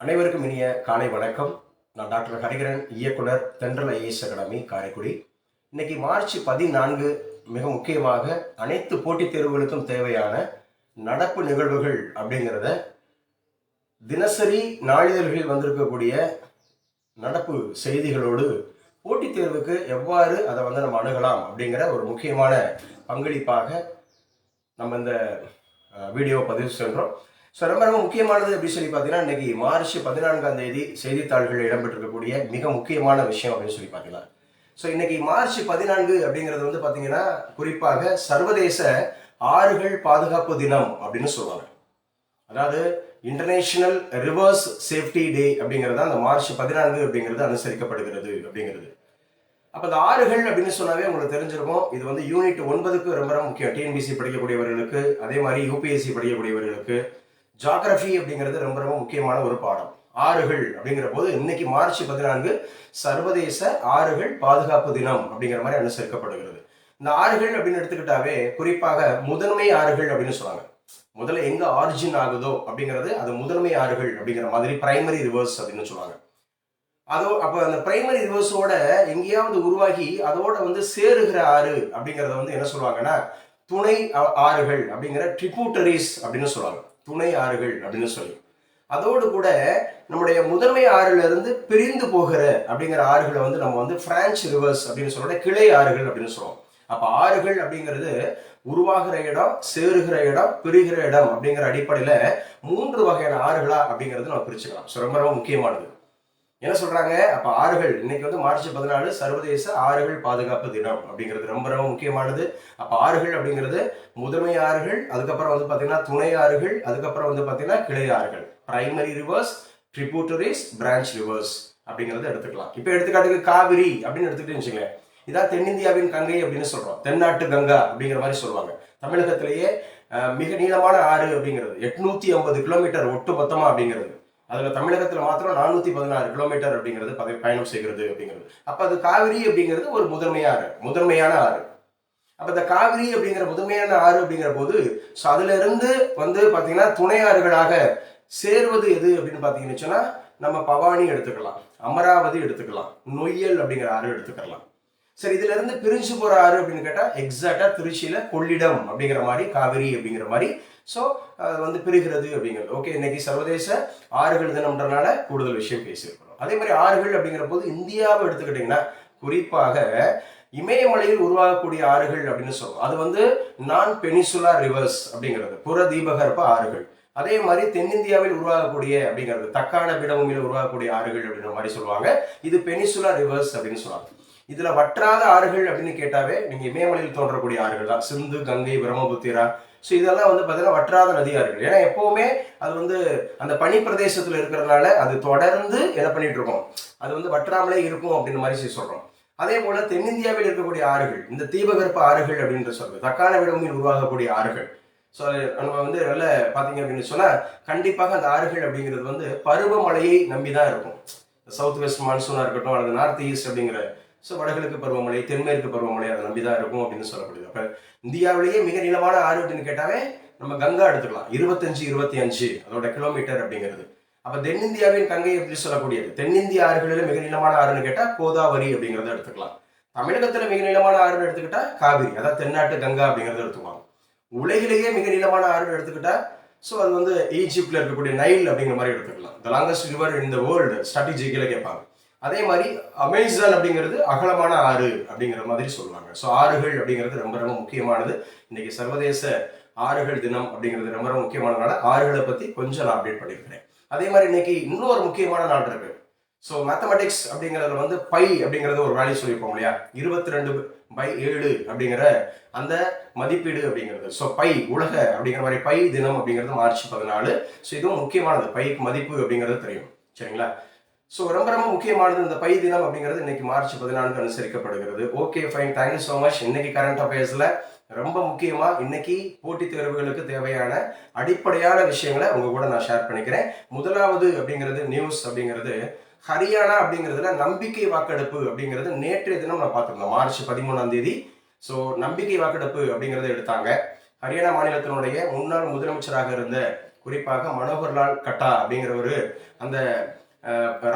அனைவருக்கும் இனிய காலை வணக்கம். நான் டாக்டர் ஹரிகரன் இயக்குனர் தென்றல் ஐஏஎஸ் அகாடமி காரைக்குடி. இன்னைக்கு மார்ச் பதினான்கு மிக முக்கியமாக அனைத்து போட்டித் தேர்வுகளுக்கும் தேவையான நடப்பு நிகழ்வுகள் அப்படிங்கிறத தினசரி நாளிதழ்களில் வந்திருக்கக்கூடிய நடப்பு செய்திகளோடு போட்டித் தேர்வுக்கு எவ்வாறு அதை வந்து நம்ம அணுகலாம் அப்படிங்கிற ஒரு முக்கியமான பங்களிப்பாக நம்ம இந்த வீடியோ பதிவு சென்றோம் ஸோ ரொம்ப ரொம்ப முக்கியமானது அப்படின்னு சொல்லி பார்த்தீங்கன்னா இன்னைக்கு மார்ச் பதினான்காம் தேதி செய்தித்தாள்களில் இடம்பெற்றிருக்கக்கூடிய மிக முக்கியமான விஷயம் அப்படின்னு சொல்லி பார்த்தீங்கன்னா ஸோ இன்னைக்கு மார்ச் பதினான்கு அப்படிங்கிறது வந்து பார்த்தீங்கன்னா குறிப்பாக சர்வதேச ஆறுகள் பாதுகாப்பு தினம் அப்படின்னு சொல்லுவாங்க. அதாவது இன்டர்நேஷனல் ரிவர்ஸ் சேஃப்டி டே அப்படிங்கிறது அந்த மார்ச் பதினான்கு அப்படிங்கிறது அனுசரிக்கப்படுகிறது அப்படிங்கிறது. அப்போ இந்த ஆறுகள் அப்படின்னு சொன்னாவே உங்களுக்கு தெரிஞ்சிருக்கும். இது வந்து யூனிட் ஒன்பதுக்கு ரொம்ப ரொம்ப முக்கியம். டிஎன்பிசி படிக்கக்கூடியவர்களுக்கு அதே மாதிரி யூபிஎஸ்சி படிக்கக்கூடியவர்களுக்கு ஜாகிரபி அப்படிங்கிறது ரொம்ப ரொம்ப முக்கியமான ஒரு பாடம். ஆறுகள் அப்படிங்கிற போது இன்னைக்கு மார்ச் பதினான்கு சர்வதேச ஆறுகள் பாதுகாப்பு தினம் அப்படிங்கிற மாதிரி அனுசரிக்கப்படுகிறது. இந்த ஆறுகள் அப்படின்னு எடுத்துக்கிட்டாவே குறிப்பாக முதன்மை ஆறுகள் அப்படின்னு சொல்லுவாங்க முதல்ல எங்க ஆரிஜின் ஆகுதோ அப்படிங்கிறது அது முதன்மை ஆறுகள் அப்படிங்கிற மாதிரி பிரைமரி ரிவர்ஸ் அப்படின்னு சொல்லுவாங்க அதோ அப்போ அந்த பிரைமரி ரிவர்ஸோட எங்கேயாவது உருவாகி அதோட வந்து சேருகிற ஆறு அப்படிங்கிறத வந்து என்ன சொல்லுவாங்கன்னா துணை ஆறுகள் அப்படிங்கிற ட்ரிபூட்டரிஸ் அப்படின்னு சொல்லுவாங்க. துணை ஆறுகள் அப்படின்னு சொல்லி. அதோடு கூட நம்முடைய முதன்மை ஆறுல இருந்து பிரிந்து போகிற அப்படிங்கிற ஆறுகளை வந்து நம்ம வந்து பிரான்ச் ரிவர்ஸ் அப்படின்னு சொல்ற கிளை ஆறுகள் அப்படின்னு சொல்லுவோம் அப்ப ஆறுகள் அப்படிங்கிறது உருவாகிற இடம் சேருகிற இடம் பிரிகிற இடம் அப்படிங்கிற அடிப்படையில மூன்று வகையான ஆறுகளா அப்படிங்கிறது நம்ம பிரிச்சுக்கலாம். ஸோ ரொம்ப ரொம்ப முக்கியமானது. என்ன சொல்றாங்க? அப்ப ஆறுகள் இன்னைக்கு வந்து மார்ச் பதினாலு சர்வதேச ஆறுகள் பாதுகாப்பு தினம் அப்படிங்கிறது ரொம்ப ரொம்ப முக்கியமானது. அப்ப ஆறுகள் அப்படிங்கிறது முதன்மை ஆறுகள் அதுக்கப்புறம் வந்து பாத்தீங்கன்னா துணை ஆறுகள் அதுக்கப்புறம் வந்து பாத்தீங்கன்னா கிளை ஆறுகள். Primary rivers tributaries branch rivers அப்படிங்கறத எடுத்துக்கலாம். இப்போ எடுத்துக்காட்டுக்கு காவிரி அப்படின்னு எடுத்துக்கிட்டு வச்சுங்களேன் இதான் தென்னிந்தியாவின் கங்கை அப்படின்னு சொல்றோம். தென்னாட்டு கங்கா அப்படிங்கிற மாதிரி சொல்லுவாங்க. தமிழகத்திலேயே மிக நீளமான ஆறு அப்படிங்கிறது எட்நூத்தி ஐம்பது கிலோமீட்டர் ஒட்டு மொத்தமா அப்படிங்கிறது. அதுல தமிழகத்துல மாத்திரம் நானூத்தி பதினாறு கிலோமீட்டர் அப்படிங்கிறது பத- பயணம் செய்கிறது அப்படிங்கிறது. அப்ப அது காவிரி அப்படிங்கிறது ஒரு முதன்மையான ஆறு முதன்மையான ஆறு. அப்ப இந்த காவிரி அப்படிங்கிற முதன்மையான ஆறு அப்படிங்கிற போது ஸோ அதுல இருந்து வந்து பாத்தீங்கன்னா துணை ஆறுகளாக சேர்வது எது அப்படின்னு பாத்தீங்கன்னு சொன்னா நம்ம பவானி எடுத்துக்கலாம் அமராவதி எடுத்துக்கலாம் நொய்யல் அப்படிங்கிற ஆறு எடுத்துக்கலாம். சரி இதுல இருந்து பிரிஞ்சு போற ஆறு அப்படின்னு கேட்டா எக்ஸாக்டா திருச்சியில கொள்ளிடம் அப்படிங்கிற மாதிரி காவிரி அப்படிங்கிற மாதிரி ஸோ வந்து பிரிகிறது அப்படிங்கிறது. ஓகே இன்னைக்கு சர்வதேச ஆறுகள் தினம்ன்றனால கூடுதல் விஷயம் பேசியிருக்கிறோம். அதே மாதிரி ஆறுகள் அப்படிங்கிற போது இந்தியாவை எடுத்துக்கிட்டிங்கன்னா குறிப்பாக இமயமலையில் உருவாகக்கூடிய ஆறுகள் அப்படின்னு சொல்லுவோம் அது வந்து நான் பெனிசுலா ரிவர்ஸ் அப்படிங்கிறது. புற தீபகற்ப ஆறுகள். அதே மாதிரி தென்னிந்தியாவில் உருவாகக்கூடிய அப்படிங்கிறது. தக்கான பீடபூமியில் உருவாகக்கூடிய ஆறுகள் அப்படிங்கிற மாதிரி சொல்லுவாங்க. இது பெனிசுலா ரிவர்ஸ் அப்படின்னு சொல்லுவாங்க. இதுல வற்றாத ஆறுகள் அப்படின்னு கேட்டாவே நீங்க இமயமலையில் தோன்றக்கூடிய ஆறுகள் தான். சிந்து கங்கை பிரம்மபுத்திரா ஸோ இதெல்லாம் வந்து பார்த்தீங்கன்னா வற்றாத நதியாறுகள் ஏன்னா எப்போவுமே அது வந்து அந்த பனி பிரதேசத்தில் இருக்கிறதுனால அது தொடர்ந்து என்ன பண்ணிட்டு இருக்கோம்? அது வந்து வற்றாமலே இருக்கும் அப்படின்னு மாதிரி சொல்லி அதே போல தென்னிந்தியாவில் இருக்கக்கூடிய ஆறுகள் இந்த தீபகற்ப ஆறுகள் அப்படின்ற சொல்றது தக்கான விடமில் உருவாகக்கூடிய ஆறுகள். ஸோ நம்ம வந்து நல்ல பார்த்தீங்க அப்படின்னு சொன்னால் கண்டிப்பாக அந்த ஆறுகள் அப்படிங்கிறது வந்து பருவமழையை நம்பி தான் இருக்கும் சவுத் வெஸ்ட் மான்சூனாக இருக்கட்டும் அல்லது நார்த் ஈஸ்ட் அப்படிங்கிற ஸோ வடகிழக்கு பருவமழை தென்மேற்கு பருவமழை அதை நம்பி தான் இருக்கும் அப்படின்னு சொல்லப்படுது. அப்போ இந்தியாவிலேயே மிக நீளமான ஆறு அப்படின்னு கேட்டாவே நம்ம கங்கா எடுத்துக்கலாம். இருபத்தஞ்சு இருபத்தி அஞ்சு அதோட கிலோமீட்டர் அப்படிங்கிறது. அப்போ தென்னிந்தியாவின் கங்கை எப்படி சொல்லக்கூடியது. தென்னிந்திய ஆறுகளில் மிக நீளமான ஆறுன்னு கேட்டால் கோதாவரி அப்படிங்கிறத எடுத்துக்கலாம். தமிழகத்தில் மிக நீளமான ஆறுன்னு எடுத்துக்கிட்டா காவிரி. அதாவது தென்னாட்டு கங்கா அப்படிங்கிறத எடுத்துக்கலாம். உலகிலேயே மிக நீளமான ஆறுன்னு எடுத்துக்கிட்டா ஸோ அது வந்து ஈஜிப்டில் இருக்கக்கூடிய நைல் அப்படிங்கிற மாதிரி எடுத்துக்கலாம். The longest river in the world ஸ்ட்ராட்டஜிக்கில் கேட்பாங்க. அதே மாதிரி அமேசான் அப்படிங்கிறது அகலமான ஆறு அப்படிங்கிற மாதிரி சொல்லுவாங்க. ஸோ ஆறுகள் அப்படிங்கிறது ரொம்ப ரொம்ப முக்கியமானது. இன்னைக்கு சர்வதேச ஆறுகள் தினம் அப்படிங்கிறது ரொம்ப ரொம்ப முக்கியமானதுனால ஆறுகளை பற்றி கொஞ்சம் நான் அப்டேட் பண்ணியிருக்கிறேன். அதே மாதிரி இன்னைக்கு இன்னொரு முக்கியமான நாள் இருக்கு. ஸோ மேத்தமெட்டிக்ஸ் அப்படிங்கிறதுல வந்து பை அப்படிங்கிறது ஒரு வேல்யூ சொல்லியிருப்போம் இல்லையா? இருபத்தி ரெண்டு பை ஏழு அப்படிங்கிற அந்த மதிப்பீடு அப்படிங்கிறது. ஸோ பை உலக அப்படிங்கிற மாதிரி பை தினம் அப்படிங்கிறது மார்ச் பதினாலு. ஸோ இதுவும் முக்கியமானது. பைக்கு மதிப்பு அப்படிங்கிறது தெரியும். சரிங்களா? ஸோ ரொம்ப ரொம்ப முக்கியமானது இந்த பை தினம் அப்படிங்கிறது இன்னைக்கு மார்ச் பதினான்கு அனுசரிக்கப்படுகிறது. Okay fine thank you so much இன்னைக்கு கரண்ட் அஃபேர்ஸில் ரொம்ப முக்கியமா இன்னைக்கு போட்டித் தேர்வுகளுக்கு தேவையான அடிப்படையான விஷயங்களை உங்க கூட நான் ஷேர் பண்ணிக்கிறேன். முதலாவது அப்படிங்கிறது நியூஸ் அப்படிங்கிறது ஹரியானா அப்படிங்கிறதுல நம்பிக்கை வாக்கெடுப்பு அப்படிங்கிறது நேற்றைய தினம் நான் பார்த்துருந்தோம் மார்ச் பதிமூணாம் தேதி. ஸோ நம்பிக்கை வாக்கெடுப்பு அப்படிங்கிறத எடுத்தாங்க. ஹரியானா மாநிலத்தினுடைய முன்னாள் முதலமைச்சராக இருந்த குறிப்பாக மனோகர்லால் கட்டா அப்படிங்கிறவரு அந்த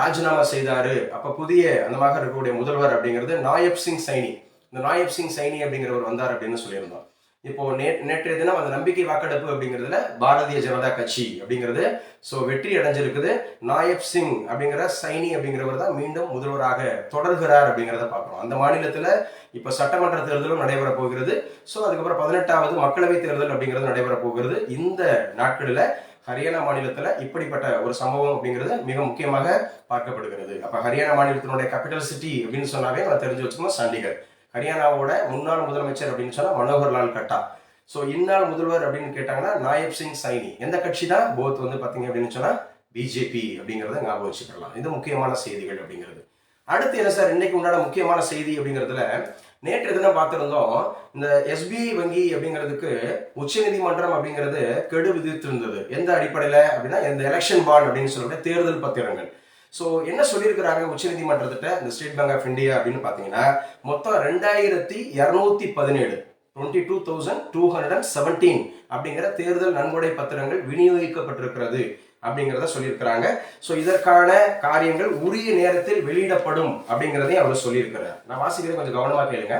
ராஜினாமா செய்தாரு. அப்ப புதிய அந்தமாக இருக்கக்கூடிய முதல்வர் அப்படிங்கிறது நாயப் சிங் சைனி. இந்த நாயப் சிங் சைனி அப்படிங்கிறவர் வந்தார் அப்படின்னு சொல்லியிருந்தோம். இப்போ நே நேற்றைய தினம் அந்த நம்பிக்கை வாக்கெடுப்பு அப்படிங்கிறதுல பாரதிய ஜனதா கட்சி அப்படிங்கிறது ஸோ வெற்றி அடைஞ்சிருக்குது. நாயப் சிங் அப்படிங்கிற சைனி அப்படிங்கிறவர் தான் மீண்டும் முதல்வராக தொடர்கிறார் அப்படிங்கிறத பார்க்குறோம். அந்த மாநிலத்தில் இப்போ சட்டமன்ற தேர்தலும் நடைபெற போகிறது. ஸோ அதுக்கப்புறம் பதினெட்டாவது மக்களவை தேர்தல் அப்படிங்கிறது நடைபெற போகிறது. இந்த நாட்களில் ஹரியானா மாநிலத்தில் இப்படிப்பட்ட ஒரு சம்பவம் அப்படிங்கிறது மிக முக்கியமாக பார்க்கப்படுகிறது. அப்போ ஹரியானா மாநிலத்தினுடைய கேபிட்டல் சிட்டி அப்படின்னு சொன்னாவே நம்ம தெரிஞ்சு வச்சுக்கணும் சண்டிகர். ஹரியானாவோட முன்னாள் முதலமைச்சர் அப்படின்னு சொன்னா மனோகர் லால் கட்டா. ஸோ இந்நாள் முதல்வர் அப்படின்னு கேட்டாங்கன்னா நாயப் சிங் சைனி. எந்த கட்சி தான்? போத் வந்து பார்த்தீங்க அப்படின்னு சொன்னா பிஜேபி அப்படிங்கிறத ஞாபகம் வச்சுக்கலாம் இது முக்கியமான செய்திகள் அப்படிங்கிறது. அடுத்து என்ன சார்? இன்னைக்கு உண்டான முக்கியமான செய்தி அப்படிங்கிறதுல நேற்று தினம் பார்த்திருந்தோம் இந்த எஸ்பிஐ வங்கி அப்படிங்கிறதுக்கு உச்சநீதிமன்றம் அப்படிங்கிறது கெடு விதித்திருந்தது. எந்த அடிப்படையில் அப்படின்னா இந்த எலெக்ஷன் பாண்ட் அப்படின்னு சொல்லக்கூடிய தேர்தல் பத்திரங்கள். ஸோ என்ன சொல்லியிருக்கிறாங்க உச்சநீதிமன்றத்திட்ட இந்த ஸ்டேட் பேங்க் ஆஃப் இந்தியா அப்படின்னு பார்த்தீங்கன்னா மொத்தம் ரெண்டாயிரத்தி இரநூத்தி பதினேழு twenty two thousand two hundred and seventeen அப்படிங்கிற தேர்தல் நன்கொடை பத்திரங்கள் விநியோகிக்கப்பட்டிருக்கிறது. அப்படிங்கிறத சொல்லியிருக்கிறாங்க. ஸோ இதற்கான காரியங்கள் உரிய நேரத்தில் வெளியிடப்படும் அப்படிங்கிறதையும் அவர் சொல்லியிருக்கிறார். நான் வாசிக்கிறேன் கொஞ்சம் கவனமாக கேளுங்க.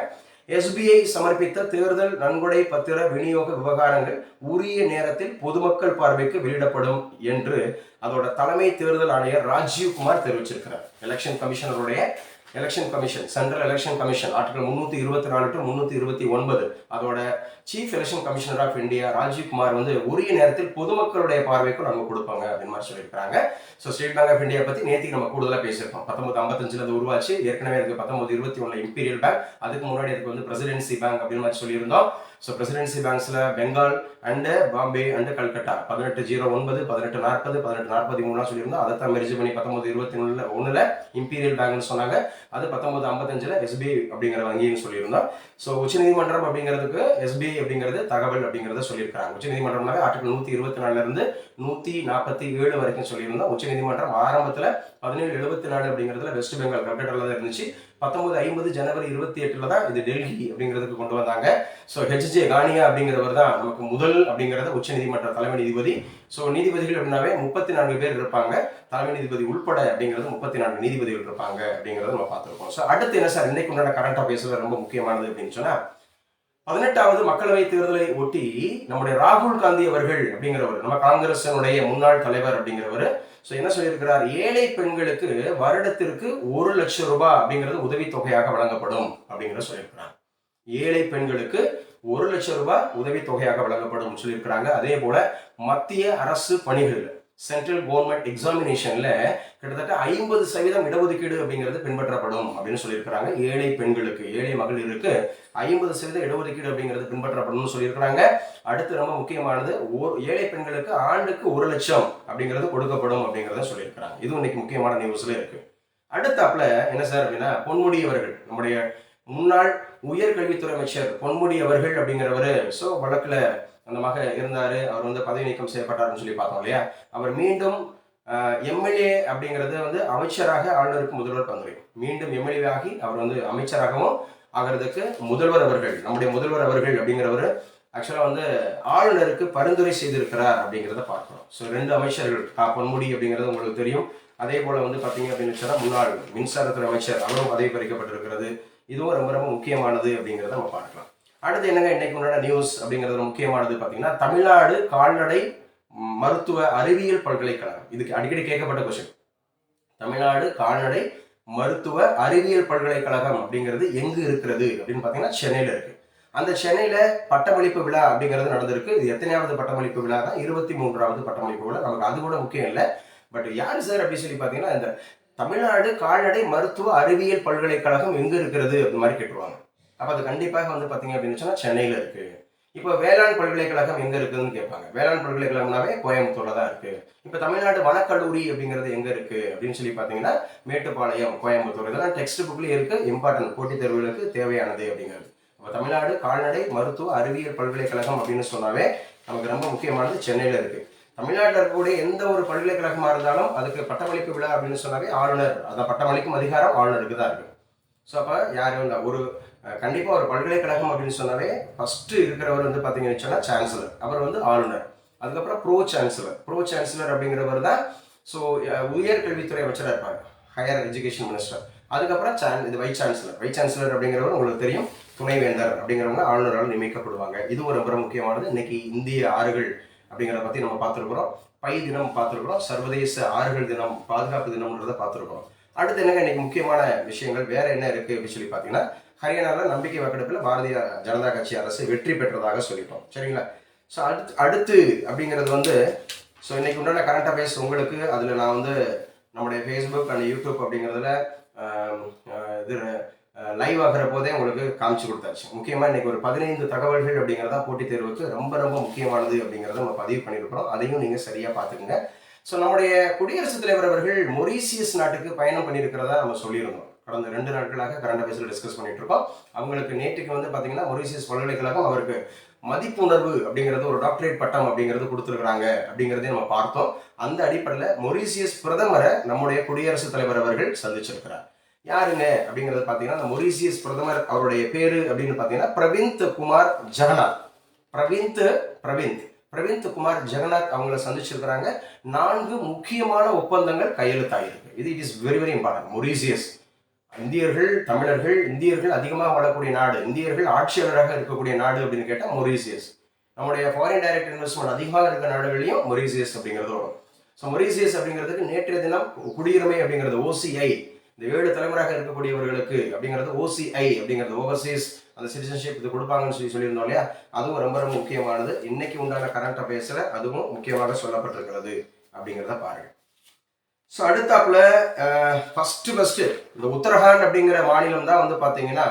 எஸ்பிஐ சமர்ப்பித்த தேர்தல் நன்கொடை பத்திர விநியோக விவகாரங்கள் உரிய நேரத்தில் பொதுமக்கள் பார்வைக்கு வெளியிடப்படும் என்று அதோட தலைமை தேர்தல் ஆணையர் ராஜீவ்குமார் தெரிவிச்சிருக்கிறார். Election கமிஷனருடைய election commission central election commission article முன்னூத்தி இருபத்தி நாலு டு முன்னூத்தி இருபத்தி ஒன்பது. அதோட chief election commissioner of India Rajiv Kumar வந்து உரிய நேரத்தில் பொதுமக்களுடைய பார்வைக்கும் நம்ம கொடுப்பாங்க அப்படின்னு மாதிரி சொல்லியிருக்காங்க so State Bank of India பற்றி நேற்றுக்கு நம்ம கூடுதலாக பேசியிருக்கோம். பத்தொன்பது ஐம்பத்தஞ்சில் அது உருவாச்சு. ஏற்கனவே இருக்குது பத்தொன்பது இருபத்தி ஒன்றுல இம்பீரியல் பேங்க் அதுக்கு முன்னாடி அதுக்கு வந்து பிரசிடென்சி பேங்க் அப்படின்னு மாதிரி சொல்லியிருந்தோம். ஸோ பிரசிடென்சி பேங்க்ஸில் பெங்கால் அண்டு பாம்பே அண்டு கல்கட்டா பதினெட்டு ஜீரோ ஒன்பது பதினெட்டு நாற்பது பதினெட்டு நாற்பத்தி மூணுலாம் சொல்லியிருந்தோம். அதை தான் மெரிஜ் பண்ணி பத்தொம்பது இருபத்தி ஒன்றில் ஒன்றில் இம்பீரியல் பேங்க்னு சொன்னாங்க. அது பத்தொம்பது ஐம்பத்தஞ்சில் எஸ்பிஐ அப்படிங்கிற வங்கின்னு சொல்லியிருந்தோம். ஸோ உச்சநீதிமன்றம் அப்படிங்கிறதுக்கு எஸ்பிஐ அப்படிங்கிறது தகவல் அப்படிங்கிறத சொல்லியிருக்காங்க உச்சநீதிமன்றம்னாவே ஆர்டிகல் நூத்தி இருபத்தி நாலுல இருந்து நூத்தி நாற்பத்தி ஏழு வரைக்கும் சொல்லியிருந்தோம். உச்சநீதிமன்றம் ஆரம்பத்துல பதினேழு எழுபத்தி நாலு அப்படிங்கிறதுல வெஸ்ட் பெங்கால் கல்கட்டால தான் இருந்துச்சு. பத்தொன்பது ஐம்பது ஜனவரி இருபத்தி எட்டுல தான் இது டெல்லி அப்படிங்கிறதுக்கு கொண்டு வந்தாங்க. ஸோ ஹெச்ஜே கானியா அப்படிங்கிறவர் தான் நமக்கு முதல் அப்படிங்கிறத உச்சநீதிமன்ற தலைமை நீதிபதி. ஸோ நீதிபதிகள் அப்படின்னாவே முப்பத்தி நான்கு பேர் இருப்பாங்க. தலைமை நீதிபதி உள்பட அப்படிங்கிறது முப்பத்தி நான்கு நீதிபதிகள் இருப்பாங்க அப்படிங்கிறத நம்ம பார்த்துருக்கோம். ஸோ அடுத்து என்ன சார் இன்னைக்கு உண்டான கரண்ட் அஃபேர்ஸ்ல ரொம்ப முக்கியமானது அப்படின்னு சொன்னா பதினெட்டாவது மக்களவை தேர்தலை ஒட்டி நம்முடைய ராகுல் காந்தி அவர்கள் அப்படிங்கிறவர் நம்ம காங்கிரசினுடைய முன்னாள் தலைவர் அப்படிங்கிறவர் ஸோ என்ன சொல்லியிருக்கிறார்? ஏழை பெண்களுக்கு வருடத்திற்கு ஒரு லட்சம் ரூபாய் அப்படிங்கிறது உதவித்தொகையாக வழங்கப்படும் அப்படிங்கிற சொல்லியிருக்கிறார். ஏழை பெண்களுக்கு ஒரு லட்சம் ரூபாய் உதவித்தொகையாக வழங்கப்படும் சொல்லியிருக்கிறாங்க. அதே போல மத்திய அரசு பணிகள் சென்ட்ரல் கவர்மெண்ட் எக்ஸாமினேஷன்ல கிட்டத்தட்ட ஐம்பது சதவீதம் இடஒதுக்கீடு அப்படிங்கிறது பின்பற்றப்படும் அப்படின்னு சொல்லியிருக்கிறாங்க. ஏழை பெண்களுக்கு ஏழை மகளிருக்கு ஐம்பது சதவீதம் இடஒதுக்கீடு அப்படிங்கிறது பின்பற்றப்படும்னு சொல்லியிருக்கிறாங்க. அடுத்து ரொம்ப முக்கியமானது ஓர் ஏழை பெண்களுக்கு ஆண்டுக்கு ஒரு லட்சம் அப்படிங்கிறது கொடுக்கப்படும் அப்படிங்கிறத சொல்லியிருக்கிறாங்க. இது இன்னைக்கு முக்கியமான நியூஸ்ல இருக்கு. அடுத்தாப்புல என்ன சார் அப்படின்னா பொன்முடி அவர்கள் நம்முடைய முன்னாள் உயர்கல்வித்துறை அமைச்சர் பொன்முடி அவர்கள் அப்படிங்கிறவர் ஸோ வழக்குல அந்த இருந்தார். அவர் வந்து பதவி நீக்கம் செய்யப்பட்டார்னு சொல்லி பார்த்தோம் இல்லையா? அவர் மீண்டும் எம்எல்ஏ அப்படிங்கிறது வந்து அமைச்சராக ஆளுநருக்கு முதல்வர் பதவி மீண்டும் எம்எல்ஏ ஆகி அவர் வந்து அமைச்சராகவும் ஆகிறதுக்கு முதல்வர் அவர்கள் நம்முடைய முதல்வர் அவர்கள் அப்படிங்கிறவர் ஆக்சுவலாக வந்து ஆளுநருக்கு பரிந்துரை செய்திருக்கிறார் அப்படிங்கிறத பார்க்குறோம். ஸோ ரெண்டு அமைச்சர்கள் கா பொன்முடி அப்படிங்கிறது உங்களுக்கு தெரியும். அதே போல் வந்து பார்த்தீங்க அப்படின்னு சொன்னால் முன்னாள் மின்சாரத்துறை அமைச்சர் அவரும் பதவி பறிக்கப்பட்டிருக்கிறது. இதுவும் ரொம்ப ரொம்ப முக்கியமானது அப்படிங்கிறத நம்ம பார்க்கலாம். அடுத்து என்னங்க இன்னைக்கு உண்டான நியூஸ் அப்படிங்கிறது முக்கியமானது பார்த்தீங்கன்னா தமிழ்நாடு கால்நடை மருத்துவ அறிவியல் பல்கலைக்கழகம். இதுக்கு அடிக்கடி கேட்கப்பட்ட கொஸ்டின் தமிழ்நாடு கால்நடை மருத்துவ அறிவியல் பல்கலைக்கழகம் அப்படிங்கிறது எங்கு இருக்கிறது அப்படின்னு பார்த்தீங்கன்னா சென்னையில் இருக்கு. அந்த சென்னையில பட்டமளிப்பு விழா அப்படிங்கிறது நடந்திருக்கு. இது எத்தனையாவது பட்டமளிப்பு விழா தான்? இருபத்தி மூன்றாவது பட்டமளிப்பு விழா. நமக்கு அது கூட முக்கியம் இல்லை. பட் யார் சார் அப்படின்னு சொல்லி பார்த்தீங்கன்னா இந்த தமிழ்நாடு கால்நடை மருத்துவ அறிவியல் பல்கலைக்கழகம் எங்கு இருக்கிறது? அந்த மாதிரி கேட்டுருவாங்க. அப்போ அது கண்டிப்பாக வந்து பார்த்தீங்க அப்படின்னு சொன்னால் சென்னையில் இருக்குது இப்போ வேளாண் பல்கலைக்கழகம் எங்கே இருக்குதுன்னு கேட்பாங்க. வேளாண் பல்கலைக்கழகம்னாவே கோயம்புத்தூரில் தான் இருக்குது இப்போ தமிழ்நாடு வனக்கல்லூரி அப்படிங்கிறது எங்கே இருக்குது அப்படின்னு சொல்லி பார்த்தீங்கன்னா மேட்டுப்பாளையம் கோயம்புத்தூர் இதெல்லாம் டெக்ஸ்ட் புக்லேயும் இருக்குது இம்பார்ட்டன்ட் போட்டித் தேர்வுகளுக்கு தேவையானது அப்படிங்கிறது. இப்போ தமிழ்நாடு கால்நடை மருத்துவ அறிவியல் பல்கலைக்கழகம் அப்படின்னு சொன்னாவே நமக்கு ரொம்ப முக்கியமானது சென்னையில் இருக்குது தமிழ்நாட்டில் இருக்கக்கூடிய எந்த ஒரு பல்கலைக்கழகமாக இருந்தாலும் அதுக்கு பட்டமளிப்பு விழா அப்படின்னு சொன்னாவே ஆளுநர். அதை பட்டமளிக்கும் அதிகாரம் ஆளுநருக்கு தான் இருக்குது ஸோ அப்போ யாரும் இல்லை ஒரு கண்டிப்பாக ஒரு பல்கலைக்கழகம் அப்படின்னு சொன்னாவே ஃபஸ்ட்டு இருக்கிறவர் வந்து பார்த்தீங்கன்னு சொன்னா சான்சலர் அவர் வந்து ஆளுநர். அதுக்கப்புறம் ப்ரோ சான்சலர் ப்ரோ சான்சலர் அப்படிங்கிறவர் தான் ஸோ உயர்கல்வித்துறை அமைச்சராக இருப்பார். ஹையர் எஜுகேஷன் மினிஸ்டர் அதுக்கப்புறம் சான் இது வைஸ் சான்சலர் வைஸ் சான்சலர் அப்படிங்கிறவர் உங்களுக்கு தெரியும் துணைவேந்தர் அப்படிங்கிறவங்க ஆளுநரால் நியமிக்கப்படுவாங்க. இதுவும் ரொம்ப முக்கியமானது. இன்னைக்கு இந்திய ஆறுகள் அப்படிங்கிறத பற்றி நம்ம பார்த்துருக்குறோம். பை தினம் பார்த்துருக்குறோம். சர்வதேச ஆறுகள் தினம் பாதுகாப்பு தினம்ன்றதை பார்த்துருக்கோம் அடுத்து என்னங்க இன்னைக்கு முக்கியமான விஷயங்கள்? வேற என்ன இருக்குது அப்படின்னு சொல்லி பார்த்தீங்கன்னா ஹரியானாவில் நம்பிக்கை வாக்கெடுப்பில் பாரதிய ஜனதா கட்சி அரசு வெற்றி பெற்றதாக சொல்லிட்டோம். சரிங்களா? ஸோ அடுத்து அடுத்து அப்படிங்கிறது வந்து ஸோ இன்னைக்கு உண்டான கரண்ட் அஃபேர்ஸ் உங்களுக்கு அதில் நான் வந்து நம்முடைய ஃபேஸ்புக் அண்ட் யூடியூப் அப்படிங்கிறதுல இது லைவ் ஆகிற போதே உங்களுக்கு காமிச்சு கொடுத்தாச்சு. முக்கியமாக இன்னைக்கு ஒரு பதினைந்து தகவல்கள் அப்படிங்கிறதா போட்டித் தேர்வுக்கு ரொம்ப ரொம்ப முக்கியமானது அப்படிங்கிறத நம்ம பதிவு பண்ணியிருக்கிறோம். அதையும் நீங்கள் சரியாக பார்த்துக்குங்க. ஸோ நம்முடைய குடியரசுத் தலைவர் அவர்கள் மொரீசியஸ் நாட்டுக்கு பயணம் பண்ணியிருக்கிறதா நம்ம சொல்லியிருந்தோம். கடந்த ரெண்டு நாட்களாக கரண்ட் அஃபேர்ஸில் டிஸ்கஸ் பண்ணிட்டு இருக்கோம் அவங்களுக்கு நேற்றுக்கு வந்து பார்த்தீங்கன்னா மொரிசியஸ் பல்கலைக்கழகம் அவருக்கு மதிப்புணர்வு அப்படிங்கிறது ஒரு டாக்டரேட் பட்டம் அப்படிங்கிறது கொடுத்துருக்குறாங்க அப்படிங்கிறதையும் நம்ம பார்த்தோம். அந்த அடிப்படையில் மொரீசியஸ் பிரதமரை நம்முடைய குடியரசுத் தலைவர் அவர்கள் சந்திச்சிருக்கிறார். யாருங்க அப்படிங்கிறது பார்த்தீங்கன்னா அந்த மொரீசியஸ் பிரதமர் அவருடைய பேரு அப்படின்னு பார்த்தீங்கன்னா பிரவிந்த் குமார் ஜெகநாத். பிரவிந்த் பிரவிந்த். பிரவிந்த் குமார் ஜெகநாத் அவங்கள சந்திச்சிருக்கிறாங்க. நான்கு முக்கியமான ஒப்பந்தங்கள் கையெழுத்தாயிருக்கு. இது it is very very important Mauritius இந்தியர்கள் தமிழர்கள் இந்தியர்கள் அதிகமாக வாழக்கூடிய நாடு இந்தியர்கள் ஆட்சியாளராக இருக்கக்கூடிய நாடு அப்படின்னு கேட்டால் மொரீசியஸ். நம்முடைய ஃபாரின் டைரக்ட் இன்வெஸ்ட்மெண்ட் அதிகமாக இருக்கிற நாடுகளையும் மொரீசியஸ் அப்படிங்கிறது வரும். ஸோ மொரீசியஸ் அப்படிங்கிறதுக்கு நேற்றைய தினம் குடியுரிமை அப்படிங்கிறது ஓசிஐ இந்த ஏழு தலைமுறையாக இருக்கக்கூடியவர்களுக்கு அப்படிங்கிறது ஓசிஐ அப்படிங்கிறது ஓவர்சீஸ் அந்த சிட்டிசன்ஷிப் இது கொடுப்பாங்கன்னு சொல்லி சொல்லியிருந்தோம் இல்லையா? அதுவும் ரொம்ப ரொம்ப முக்கியமானது. இன்னைக்கு உண்டான கரண்ட் அஃபேர்ஸில் அதுவும் முக்கியமாக சொல்லப்பட்டிருக்கிறது அப்படிங்கிறத பாருங்கள் ஸோ அடுத்தாப்புல ஃபஸ்ட்டு ஃபஸ்ட்டு இந்த உத்தரகாண்ட் அப்படிங்கிற மாநிலம் தான் வந்து பார்த்தீங்கன்னா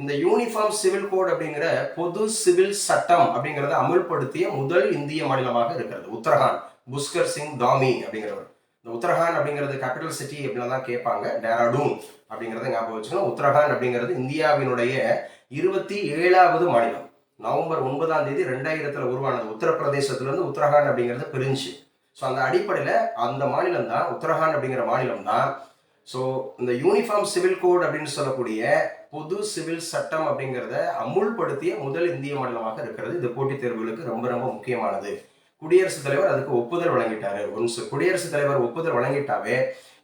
இந்த யூனிஃபார்ம் சிவில் கோட் அப்படிங்கிற பொது சிவில் சட்டம் அப்படிங்கிறத அமுல்படுத்திய முதல் இந்திய மாநிலமாக இருக்கிறது. உத்தரகாண்ட் புஷ்கர் சிங் தாமி அப்படிங்கிறவர். இந்த உத்தரகாண்ட் அப்படிங்கிறது கேபிட்டல் சிட்டி அப்படின்னு தான் கேட்பாங்க. டேராடூன் அப்படிங்கிறத ஞாபகம் வச்சுக்கணும். உத்தரகாண்ட் அப்படிங்கிறது இந்தியாவினுடைய இருபத்தி ஏழாவது மாநிலம். நவம்பர் ஒன்பதாம் தேதி ரெண்டாயிரத்துல உருவானது. உத்தரப்பிரதேசத்திலிருந்து உத்தரகாண்ட் அப்படிங்கிறது பிரிஞ்சு. ஸோ அந்த அடிப்படையில் அந்த மாநிலம் தான் உத்தரகாண்ட் அப்படிங்கிற மாநிலம் தான். ஸோ இந்த யூனிஃபார்ம் சிவில் கோட் அப்படின்னு சொல்லக்கூடிய பொது சிவில் சட்டம் அப்படிங்கிறத அமுல்படுத்திய முதல் இந்திய மாநிலமாக இருக்கிறது. இந்த போட்டித் தேர்வுகளுக்கு ரொம்ப ரொம்ப முக்கியமானது. குடியரசுத் தலைவர் அதுக்கு ஒப்புதல் வழங்கிட்டாரு. ஒன்ஸ் குடியரசுத் தலைவர் ஒப்புதல் வழங்கிட்டாவே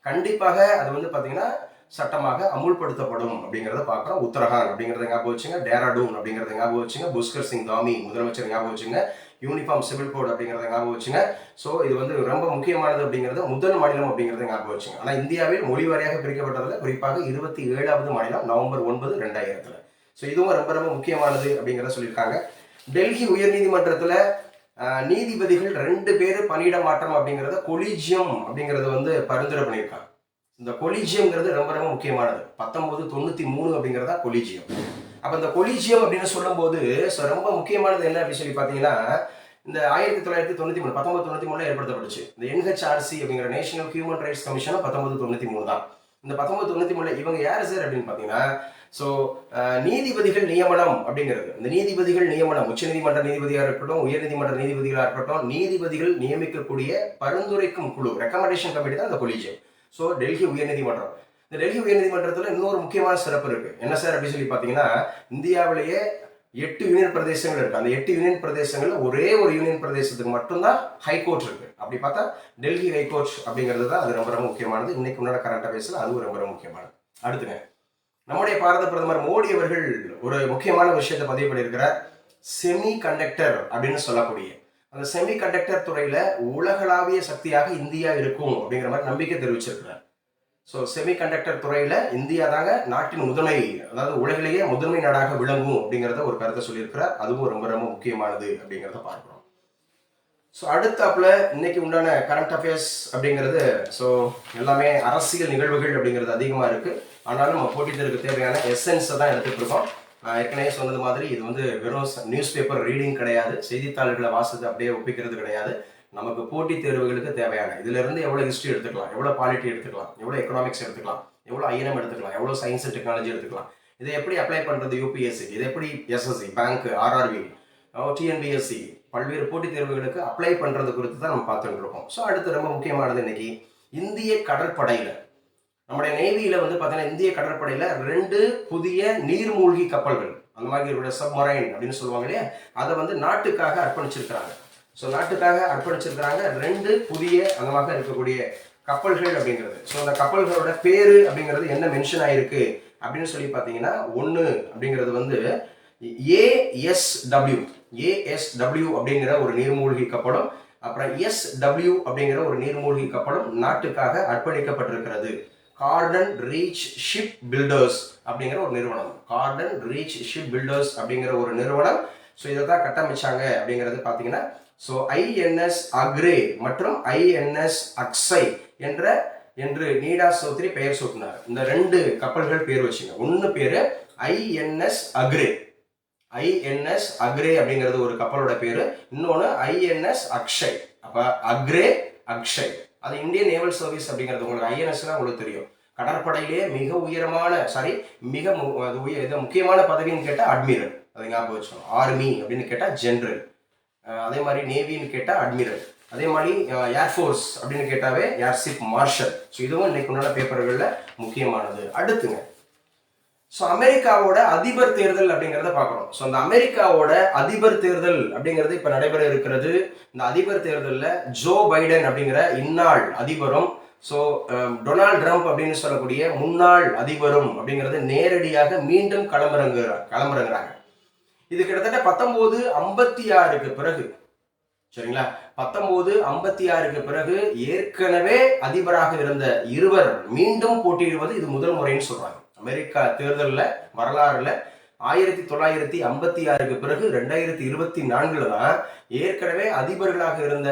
கண்டிப்பாக அது வந்து பார்த்தீங்கன்னா சட்டமாக அமுல்படுத்தப்படும் அப்படிங்கிறத பார்க்குறோம். உத்தரகாண்ட் அப்படிங்கிறத ஞாபகம் வச்சுங்க. டேராடூன் அப்படிங்கிறத ஞாபகம் வச்சுங்க. புஷ்கர் சிங் தாமி முதலமைச்சர் ஞாபகம் வச்சுங்க. யூனிஃபார்ம் சிவில் கோட் அப்படிங்கிறத ஞாபகம் வச்சுங்க. ஸோ இது வந்து ரொம்ப முக்கியமானது அப்படிங்கிறது முதல் மாநிலம் அப்படிங்கிறத ஞாபகம் வச்சுங்க. ஆனால் இந்தியாவில் மொழி வாரியாக பிரிக்கப்பட்டதில் குறிப்பாக இருபத்தி ஏழாவது மாநிலம் நவம்பர் ஒன்பது ரெண்டாயிரத்தில். ஸோ இதுவும் ரொம்ப ரொம்ப முக்கியமானது அப்படிங்கிறத சொல்லியிருக்காங்க. டெல்லி உயர்நீதிமன்றத்தில் நீதிபதிகள் ரெண்டு பேர் பணியிட மாற்றம் அப்படிங்கிறத கொலிஜியம் அப்படிங்கிறது வந்து பரிந்துரை பண்ணியிருக்காங்க. இந்த கொலிஜியம்ங்கிறது ரொம்ப ரொம்ப முக்கியமானது. பத்தொன்பது தொண்ணூற்றி மூணு அப்படிங்கிறதா கொலிஜியம். அப்போ இந்த கொலிஜியம் அப்படின்னு சொல்லும்போது ஸோ ரொம்ப முக்கியமானது என்ன அப்படின்னு சொல்லி பார்த்தீங்கன்னா இந்த ஆயிரத்தி தொள்ளாயிரத்தி தொண்ணூற்றி மூணு பத்தொம்பது தொண்ணூற்றி மூணில் ஏற்படுத்தப்பட்டுச்சு. இந்த என்ஹெச்ஆர்சி அப்படிங்கிற நேஷனல் ஹியூமன் ரைட்ஸ் கமிஷனும் பத்தொன்பது தொண்ணூற்றி மூணு தான். இந்த பத்தொன்பது தொண்ணூற்றி மூணில் இவங்க யார் சார் அப்படின்னு பார்த்தீங்கன்னா ஸோ நீதிபதிகள் நியமனம் அப்படிங்கிறது. இந்த நீதிபதிகள் நியமனம் உச்சநீதிமன்ற நீதிபதியாக இருக்கட்டும் உயர்நீதிமன்ற நீதிபதிகளாக இருக்கட்டும் நீதிபதிகள் நியமிக்கக்கூடிய பரிந்துரைக்கும் குழு ரெக்கமெண்டேஷன் கமிட்டி தான் இந்த கொலிஜியம். ஸோ டெல்லி உயர்நீதிமன்றம் இந்த டெல்லி உயர்நீதிமன்றத்தில் இன்னொரு முக்கியமான சிறப்பு இருக்கு. என்ன சார் அப்படின்னு சொல்லி பார்த்தீங்கன்னா இந்தியாவிலேயே எட்டு யூனியன் பிரதேசங்கள் இருக்கு. அந்த எட்டு யூனியன் பிரதேசங்களில் ஒரே ஒரு யூனியன் பிரதேசத்துக்கு மட்டும்தான் ஹைகோர்ட் இருக்கு. அப்படி பார்த்தா டெல்லி ஹைகோர்ட் அப்படிங்கிறது தான் அது ரொம்ப ரொம்ப முக்கியமானது. இன்னைக்கு உன்னோட கரண்ட் அஃபேர்ஸ்ல அதுவும் ரொம்ப ரொம்ப முக்கியமானது. அடுத்துங்க நம்முடைய பாரத பிரதமர் மோடி அவர்கள் ஒரு முக்கியமான விஷயத்தை பதிவு பண்ணியிருக்கிறார். செமி கண்டக்டர் அப்படின்னு சொல்லக்கூடிய. அந்த செமி கண்டக்டர் துறையில உலகளாவிய சக்தியாக இந்தியா இருக்கும் அப்படிங்கிற மாதிரி நம்பிக்கை தெரிவிச்சிருக்கிறார். ஸோ செமிகண்டக்டர் துறையில் இந்தியா தாங்க நாட்டின் முதன்மை அதாவது உலகிலேயே முதன்மை நாடாக விளங்கும் அப்படிங்கிறத ஒரு கருத்தை சொல்லியிருக்கிறார். அதுவும் ரொம்ப ரொம்ப முக்கியமானது அப்படிங்கிறத பார்க்குறோம். ஸோ அடுத்தாப்புல இன்னைக்கு உண்டான கரண்ட் அஃபேர்ஸ் அப்படிங்கிறது ஸோ எல்லாமே அரசியல் நிகழ்வுகள் அப்படிங்கிறது அதிகமாக இருக்குது ஆனாலும் நம்ம போட்டித்தருக்கு தேவையான எசன்ஸை தான் எடுத்துட்டு இருக்கோம். நான் ஏற்கனவே சொன்னது மாதிரி இது வந்து வெறும் நியூஸ் பேப்பர் ரீடிங் கிடையாது. செய்தித்தாள்களை வாசித்து அப்படியே ஒப்பிக்கிறது கிடையாது. நமக்கு போட்டித் தேர்வுகளுக்கு தேவையான இதுல இருந்து எவ்வளவு ஹிஸ்ட்ரி எடுத்துக்கலாம் எவ்வளவு பாலிட்டி எடுத்துக்கலாம் எவ்வளவு எக்கனாமிக்ஸ் எடுத்துக்கலாம் எவ்வளவு ஐஎன்எம் எடுத்துக்கலாம் எவ்வளவு சயின்ஸ் அண்ட் டெக்னாலஜி எடுத்துக்கலாம். இதை எப்படி அப்ளை பண்றது யூபிஎஸ்சி இதை எப்படி எஸ்எஸ்சி பேங்க் ஆர்ஆர்பி டிஎன்பிஎஸ்சி பல்வேறு போட்டித் தேர்வுகளுக்கு அப்ளை பண்றது குறித்து தான் நம்ம பார்த்துட்டு இருக்கோம். ஸோ அடுத்து ரொம்ப முக்கியமானது இன்னைக்கு இந்திய கடற்படையில நம்முடைய நேவியில வந்து பார்த்தீங்கன்னா இந்திய கடற்படையில ரெண்டு புதிய நீர்மூழ்கி கப்பல்கள் அந்த மாதிரி சப்மரைன் அப்படின்னு சொல்லுவாங்க இல்லையா? அதை வந்து நாட்டுக்காக அர்ப்பணிச்சிருக்கிறாங்க. ஸோ நாட்டுக்காக அர்ப்பணிச்சிருக்கிறாங்க. ரெண்டு புதிய அங்கமாக இருக்கக்கூடிய கப்பல்கள் அப்படிங்கிறது. ஸோ அந்த கப்பல்களோட பேர் அப்படிங்கிறது என்ன மென்ஷன் ஆயிருக்கு? அப்படின்னு சொல்லி பார்த்தீங்கன்னா ஒன்று அப்படிங்கிறது வந்து ஏஎஸ்டபிள்யூ ஏஎஸ்டபிள்யூ அப்படிங்கிற ஒரு நீர்மூழ்கி கப்பலும் அப்புறம் எஸ்டபிள்யூ அப்படிங்கிற ஒரு நீர்மூழ்கி கப்பலும் நாட்டுக்காக அர்ப்பணிக்கப்பட்டிருக்கிறது. கார்டன் ரீச் ஷிப் பில்டர்ஸ் அப்படிங்கிற ஒரு நிறுவனம். கார்டன் ரீச் ஷிப் பில்டர்ஸ் அப்படிங்கிற ஒரு நிறுவனம். ஸோ இதை தான் கட்டமைச்சாங்க அப்படிங்கிறது பார்த்தீங்கன்னா ஸோ ஐஎன்எஸ் அக்ரே மற்றும் ஐஎன்எஸ் அக்ஸை என்ற என்று நீடா சௌத்ரி பெயர் சூட்டினார். இந்த ரெண்டு கப்பல்கள் பேர் வச்சுங்க. ஒன்று பேர் ஐஎன்எஸ் அக்ரே ஐஎன்எஸ் அக்ரே அப்படிங்கிறது ஒரு கப்பலோட பேர். இன்னொன்று ஐஎன்எஸ் அக்ஷய் அப்போ அக்ரே அக்ஷய் அது இந்தியன் நேவல் சர்வீஸ் அப்படிங்கிறது உங்களுக்கு ஐஎன்எஸ்னா உங்களுக்கு தெரியும். கடற்படையிலேயே மிக உயரமான சாரி மிக மு- அது உயர் முக்கியமான பதவின்னு கேட்டால் அட்மிரல் அது ஞாபகம் வச்சோம் ஆர்மி அப்படின்னு கேட்டால் ஜென்ரல் அதே மாதிரி நேவின்னு கேட்டால் அட்மிரல். அதே மாதிரி ஏர்ஃபோர்ஸ் அப்படின்னு கேட்டாவே ஏர்ஷிப் மார்ஷல். ஸோ இதுவும் இன்னைக்கு உண்டான பேப்பர்களில் முக்கியமானது. அடுத்துங்க. ஸோ அமெரிக்காவோட அதிபர் தேர்தல் அப்படிங்கிறத பார்க்குறோம் ஸோ அந்த அமெரிக்காவோட அதிபர் தேர்தல் அப்படிங்கிறது இப்போ நடைபெற இருக்கிறது. இந்த அதிபர் தேர்தலில் ஜோ பைடன் அப்படிங்கிற இந்நாள் அதிபரும் ஸோ டொனால்ட் ட்ரம்ப் அப்படின்னு சொல்லக்கூடிய முன்னாள் அதிபரும் அப்படிங்கிறது நேரடியாக மீண்டும் களமிறங்கு களமிறங்குறாங்க. இது கிட்டத்தட்ட பத்தொன்பது ஐம்பத்தி ஆறுக்கு பிறகு. சரிங்களா? பத்தொன்பது ஐம்பத்தி ஆறுக்கு பிறகு ஏற்கனவே அதிபராக இருந்த இருவர் மீண்டும் போட்டியிடுவது இது முதல் முறைன்னு சொல்றாங்க. அமெரிக்கா தேர்தலில் வரலாறுல ஆயிரத்தி தொள்ளாயிரத்தி ஐம்பத்தி ஆறுக்கு பிறகு ரெண்டாயிரத்தி இருபத்தி நான்குல தான் ஏற்கனவே அதிபர்களாக இருந்த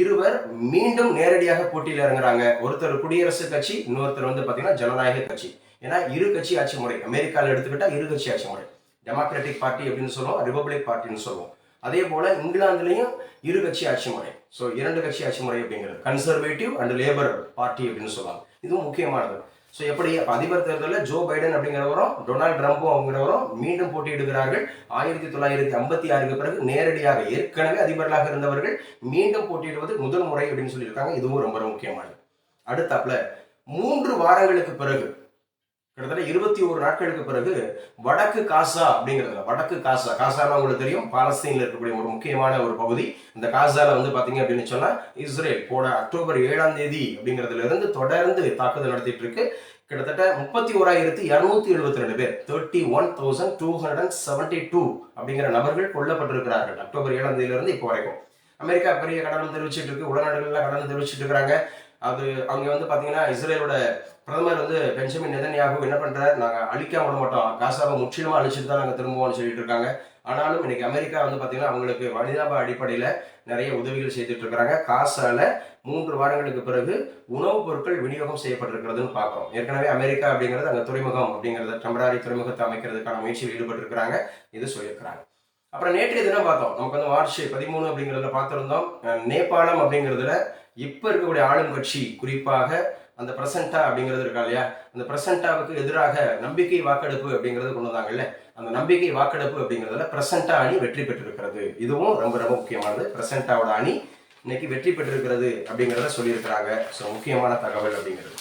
இருவர் மீண்டும் நேரடியாக போட்டியில் இறங்குறாங்க. ஒருத்தர் குடியரசுக் கட்சி இன்னொருத்தர் வந்து பார்த்தீங்கன்னா ஜனநாயக கட்சி. ஏன்னா இரு கட்சி ஆட்சி முறை அமெரிக்காவில் எடுத்துக்கிட்டா இரு கட்சி ஆட்சி முறை. டெமோக்ராட்டிக் பார்ட்டி அப்படின்னு சொல்லுவோம் ரிபப்ளிக் பார்ட்டின்னு சொல்லுவோம். அதே போல இங்கிலாந்துலேயும் இரு கட்சி ஆட்சி முறை. ஸோ இரண்டு கட்சி ஆட்சி முறை அப்படிங்கிறது. கன்சர்வேட்டிவ் அண்ட் லேபர் பார்ட்டி அப்படின்னு சொல்லுவாங்க. இதுவும் முக்கியமானது. ஸோ எப்படி அதிபர் தேர்தலில் ஜோ பைடன் அப்படிங்கிறவரும் டொனால்ட் ட்ரம்ப்பும் அவங்கிறவரும் மீண்டும் போட்டியிடுகிறார்கள். ஆயிரத்தி தொள்ளாயிரத்தி ஐம்பத்தி ஆறுக்கு பிறகு நேரடியாக ஏற்கனவே அதிபர்களாக இருந்தவர்கள் மீண்டும் போட்டியிடுவது முதல் முறை அப்படின்னு சொல்லியிருக்காங்க. இதுவும் ரொம்ப ரொம்ப முக்கியமானது. அடுத்தாப்புல மூன்று வாரங்களுக்கு பிறகு கிட்டத்தட்ட இருபத்தி ஒரு நாட்களுக்கு பிறகு வடக்கு காசா அப்படிங்கிறதுல வடக்கு காசா. காசானா உங்களுக்கு தெரியும் பாலஸ்தீன்ல இருக்கக்கூடிய ஒரு முக்கியமான ஒரு பகுதி. இந்த காசால வந்து பாத்தீங்க அப்படின்னு சொன்னா இஸ்ரேல் போன அக்டோபர் ஏழாம் தேதி அப்படிங்கிறதுல இருந்து தொடர்ந்து தாக்குதல் நடத்திட்டு இருக்கு. கிட்டத்தட்ட முப்பத்தி ஓராயிரத்தி இருநூத்தி எழுபத்தி ரெண்டு பேர் thirty one thousand two hundred and seventy two அப்படிங்கிற நபர்கள் கொல்லப்பட்டிருக்கிறார்கள் அக்டோபர் ஏழாம் தேதியிலிருந்து இப்போ வரைக்கும். அமெரிக்கா பெரிய கடன் தெரிவிச்சிட்டு இருக்கு உலகநாடுகள்ல கடனம் தெரிவிச்சிட்டு இருக்காங்க அது அங்கே வந்து பாத்தீங்கன்னா இஸ்ரேலோட பிரதமர் வந்து பெஞ்சமின் நெதன்யாகு என்ன பண்றாரு? நாங்கள் அழிக்காம விட மாட்டோம். காசாவை முற்றிலுமா அழிச்சிட்டு தான் நாங்கள் திரும்புவோம்னு சொல்லிட்டு இருக்காங்க. ஆனாலும் இன்னைக்கு அமெரிக்கா வந்து பார்த்தீங்கன்னா அவங்களுக்கு மனிதாப அடிப்படையில் நிறைய உதவிகள் செய்துட்டு இருக்கிறாங்க. காசால மூன்று வாரங்களுக்கு பிறகு உணவுப் பொருட்கள் விநியோகம் செய்யப்பட்டிருக்கிறதுன்னு பார்க்குறோம். ஏற்கனவே அமெரிக்கா அப்படிங்கிறது அங்கே துறைமுகம் அப்படிங்கிறத டெம்பரரி துறைமுகத்தை அமைக்கிறதுக்கான முயற்சியில் ஈடுபட்டு இருக்கிறாங்க இது சொல்லியிருக்கிறாங்க. அப்புறம் நேற்றைய தினம் பார்த்தோம். நமக்கு வந்து மார்ச் பதிமூணு அப்படிங்கிறதுல பார்த்துருந்தோம். நேபாளம் அப்படிங்கிறதுல இப்போ இருக்கக்கூடிய ஆளும் கட்சி குறிப்பாக அந்த பிரசண்டா அப்படிங்கிறது இருக்கா இல்லையா? அந்த பிரசண்டாவுக்கு எதிராக நம்பிக்கை வாக்கெடுப்பு அப்படிங்கிறது கொண்டு வந்தாங்கல்ல. அந்த நம்பிக்கை வாக்கெடுப்பு அப்படிங்கிறதுல பிரசண்டா அணி வெற்றி பெற்றிருக்கிறது. இதுவும் ரொம்ப ரொம்ப முக்கியமானது. பிரசண்டாவோட அணி இன்னைக்கு வெற்றி பெற்றிருக்கிறது அப்படிங்கிறத சொல்லியிருக்கிறாங்க. ஸோ முக்கியமான தகவல் அப்படிங்கிறது.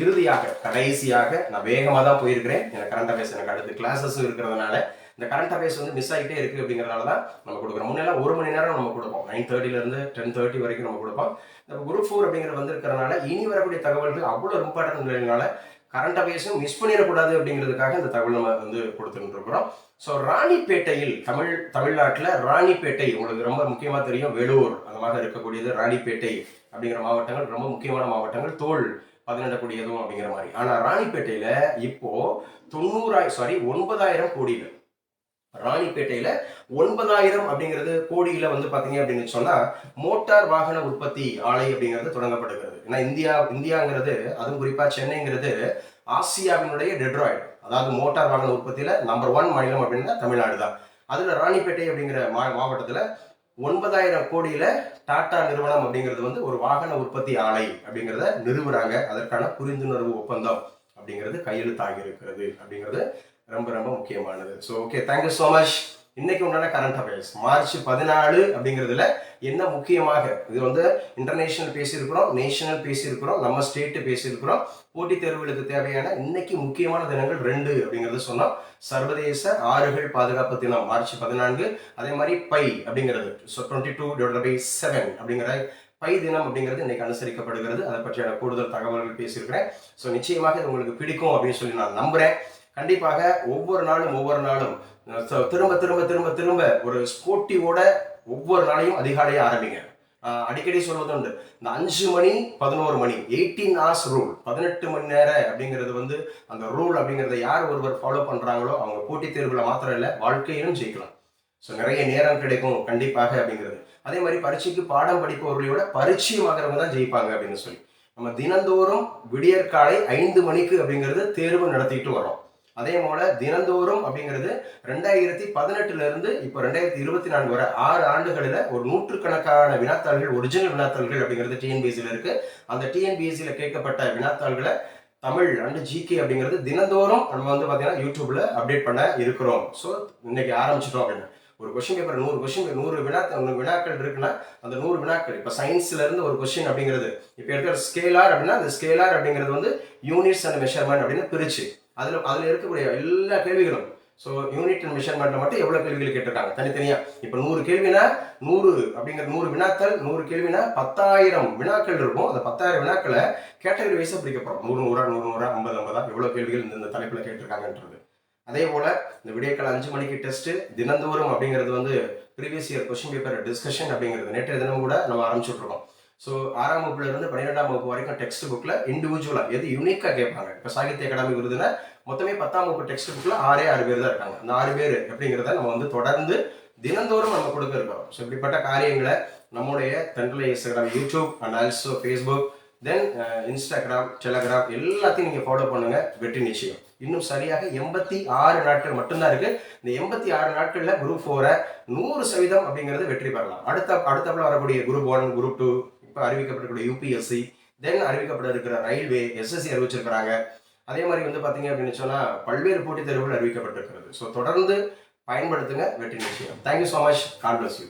இறுதியாக கடைசியாக நான் வேகமாக தான் போயிருக்கிறேன். எனக்கு கரண்ட் அஃபேர்ஸ் எனக்கு அடுத்து கிளாஸஸும் இருக்கிறதுனால இந்த கரண்ட் அஃபேர்ஸ் வந்து மிஸ் ஆகிட்டே இருக்கு அப்படிங்கிறனால தான் நம்ம கொடுக்குறோம். முன்னெல்லாம் ஒரு மணி நேரம் நம்ம கொடுப்போம். நைன் தேர்ட்டிலேருந்து டென் தேர்ட்டி வரைக்கும் நம்ம கொடுப்போம். இந்த குரூப் ஃபோர் அப்படிங்கிறது வந்திருக்கிறனால இனி வரக்கூடிய தகவல்கள் அவ்வளோ இம்பார்ட்டன்ட் இல்லைனால கரண்ட் அஃபேர்ஸும் மிஸ் பண்ணிடக்கூடாது அப்படிங்கிறதுக்காக இந்த தகவல் நம்ம வந்து கொடுத்துட்டு இருக்கிறோம். ஸோ ராணிப்பேட்டையில் தமிழ் தமிழ்நாட்டில் ராணிப்பேட்டை உங்களுக்கு ரொம்ப முக்கியமாக தெரியும். வேலூர் அந்த மாதிரி இருக்கக்கூடியது ராணிப்பேட்டை அப்படிங்கிற மாவட்டங்கள் ரொம்ப முக்கியமான மாவட்டங்கள். தோல் பதினெட்டக்கூடியதும் அப்படிங்கிற மாதிரி. ஆனால் ராணிப்பேட்டையில் இப்போ தொண்ணூறாயிரம் சாரி ஒன்பதாயிரம் கோடிகள். ராணிப்பேட்டையில ஒன்பதாயிரம் அப்படிங்கிறது கோடியில வந்து பாத்தீங்க அப்படின்னு சொன்னா மோட்டார் வாகன உற்பத்தி ஆலை அப்படிங்கிறது தொடங்கப்படுகிறது. ஏன்னா இந்தியா இந்தியாங்கிறது அதுவும் குறிப்பா சென்னைங்கிறது ஆசியாவினுடைய டெட்ராய்டு. அதாவது மோட்டார் வாகன உற்பத்தியில நம்பர் ஒன் மாநிலம் அப்படின்னா தமிழ்நாடு தான் அதுல ராணிப்பேட்டை அப்படிங்கிற மா மாவட்டத்துல ஒன்பதாயிரம் கோடியில டாடா நிறுவனம் அப்படிங்கிறது வந்து ஒரு வாகன உற்பத்தி ஆலை அப்படிங்கிறத நிறுவுறாங்க. அதற்கான புரிந்துணர்வு ஒப்பந்தம் அப்படிங்கிறது கையெழுத்தாகி இருக்கிறது அப்படிங்கிறது ரொம்ப ரொம்ப முக்கியமானது. So okay thank you so much இன்னைக்கு உண்டான கரண்ட் அஃபேர்ஸ் மார்ச் பதினாலு அப்படிங்கிறதுல என்ன முக்கியமாக? இது வந்து இன்டர்நேஷனல் பேசியிருக்கிறோம் நேஷனல் பேசியிருக்கிறோம் நம்ம ஸ்டேட்டு பேசியிருக்கிறோம். போட்டித் தேர்வுகளுக்கு தேவையான இன்னைக்கு முக்கியமான தினங்கள் ரெண்டு அப்படிங்கிறத சொன்னோம். சர்வதேச ஆறுகள் பாதுகாப்பு தினம் மார்ச் பதினான்கு. அதே மாதிரி பை அப்படிங்கிறது so twenty two divide by seven அப்படிங்கிற பை தினம் அப்படிங்கிறது இன்னைக்கு அனுசரிக்கப்படுகிறது. அதை பற்றியான கூடுதல் தகவல்கள் பேசியிருக்கிறேன். ஸோ நிச்சயமாக இது உங்களுக்கு பிடிக்கும் அப்படின்னு சொல்லி நான் நம்புறேன். கண்டிப்பாக ஒவ்வொரு நாளும் ஒவ்வொரு நாளும் திரும்ப திரும்ப திரும்ப திரும்ப ஒரு ஸ்போர்ட்டிவோட ஒவ்வொரு நாளையும் அதிகாலையே ஆரம்பிங்க. அடிக்கடி சொல்வது உண்டு இந்த அஞ்சு மணி பதினோரு மணி எயிட்டீன் ஹார்ஸ் ரூல் பதினெட்டு மணி நேரம் அப்படிங்கிறது வந்து அந்த ரூல் அப்படிங்கிறத யார் ஒருவர் ஃபாலோ பண்ணுறாங்களோ அவங்க போட்டித் தேர்வுல மாத்திரம் இல்லை வாழ்க்கையிலும் ஜெயிக்கலாம். ஸோ நிறைய நேரம் கிடைக்கும் கண்டிப்பாக அப்படிங்கிறது. அதே மாதிரி பரீட்சைக்கு பாடம் படிப்பவர்களையோட பரிச்சயமாகிறவங்க தான் ஜெயிப்பாங்க அப்படின்னு சொல்லி. நம்ம தினந்தோறும் விடியற்காலை ஐந்து மணிக்கு அப்படிங்கிறது தேர்வு நடத்திட்டு வரோம் அதே போல தினந்தோறும் அப்படிங்கிறது ரெண்டாயிரத்தி பதினெட்டுல இருந்து இப்போ ரெண்டாயிரத்தி இருபத்தி நான்கு வரை ஆறு ஆண்டுகளில் ஒரு நூற்றுக்கணக்கான வினாத்தாள்கள் ஒரிஜினல் வினாத்தாள்கள் அப்படிங்கிறது டிஎன்பிஎஸ்சியில் இருக்கு. அந்த டிஎன்பிஎஸ்சியில் கேட்கப்பட்ட வினாத்தாள்களை தமிழ் அண்டு ஜிகே அப்படிங்கிறது தினந்தோறும் நம்ம வந்து பார்த்தீங்கன்னா யூடியூப்ல அப்டேட் பண்ண இருக்கிறோம். ஸோ இன்னைக்கு ஆரம்பிச்சிட்டோம் அப்படின்னு. ஒரு கொஸ்டின் பேப்பர் நூறு கொஸ்டின் நூறு வினா வினாக்கள் இருக்குன்னா அந்த நூறு வினாக்கள் இப்போ சயின்ஸ்ல இருந்து ஒரு கொஸ்டின் அப்படிங்கிறது. இப்போ எடுக்கிற ஸ்கேலார் அப்படின்னா அந்த ஸ்கேலார் அப்படிங்கிறது வந்து யூனிட்ஸ் அண்ட் மெஷர்மெண்ட் அப்படின்னு பிரிச்சு. அதில் அதில் இருக்கக்கூடிய எல்லா கேள்விகளும். ஸோ யூனிட் அண்ட் மெஷர்மெண்ட்டில் மட்டும் எவ்வளோ கேள்விகள் கேட்டிருக்காங்க? தனித்தனியாக இப்போ நூறு கேள்வினா நூறு அப்படிங்கிற நூறு வினாக்கள் நூறு கேள்வினா பத்தாயிரம் வினாக்கள் இருக்கும். அந்த பத்தாயிரம் வினாக்களை கேட்டகரி வைஸா பிரிக்கப்படும் நூறு நூறா நூறு நூறா ஐம்பது ஐம்பதா எவ்வளோ கேள்விகள் இந்த இந்த கேட்டிருக்காங்கன்றது. அதே போல் இந்த விடியக்கால அஞ்சு மணிக்கு டெஸ்ட்டு தினந்தோறும் அப்படிங்கிறது வந்து previous year question paper discussion அப்படிங்கிறது. நேற்றைய தினம் கூட நம்ம ஆரம்பிச்சுட்ருக்கோம் ஸோ ஆறாம் வகுப்புல இருந்து பன்னிரெண்டாம் வகுப்பு வரைக்கும் டெக்ஸ்ட் புக்கில் இண்டிவிஜுவலாக எது யூனிக்காக கேட்பாங்க? இப்போ சாகித்ய அகாடமி விருதுல மொத்தமே பத்தாம் வகுப்பு டெக்ஸ்ட் புக்கில் ஆறே ஆறு பேர் தான் இருக்காங்க. அந்த ஆறு பேர் அப்படிங்கிறத நம்ம வந்து தொடர்ந்து தினந்தோறும் நம்ம கொடுக்க இருக்கிறோம் ஸோ இப்படிப்பட்ட காரியங்களை நம்முடைய தென்றலை Instagram YouTube and also Facebook then Instagram Telegram எல்லாத்தையும் நீங்கள் ஃபாலோ பண்ணுங்கள் வெற்றி நிச்சயம். இன்னும் சரியாக எண்பத்தி ஆறு நாட்கள் மட்டும்தான் இருக்குது இந்த எண்பத்தி ஆறு நாட்களில் குரூப் ஃபோரை நூறு சதவீதம் அப்படிங்கிறது வெற்றி பெறலாம். அடுத்த அடுத்தப்பில் வரக்கூடிய குரூப் ஒன் குரூப் டூ இப்போ அறிவிக்கப்பட்டிருக்கிற யூபிஎஸ்சி தென் அறிவிக்கப்பட இருக்கிற ரயில்வே எஸ்எஸ்சி அறிவிச்சிருக்கிறாங்க. அதே மாதிரி வந்து பார்த்தீங்க அப்படின்னு சொன்னால் பல்வேறு போட்டித் தேர்வுகள் அறிவிக்கப்பட்டிருக்கிறது. ஸோ தொடர்ந்து பயன்படுத்துங்க வெற்றி நிச்சயம். Thank you so much God bless you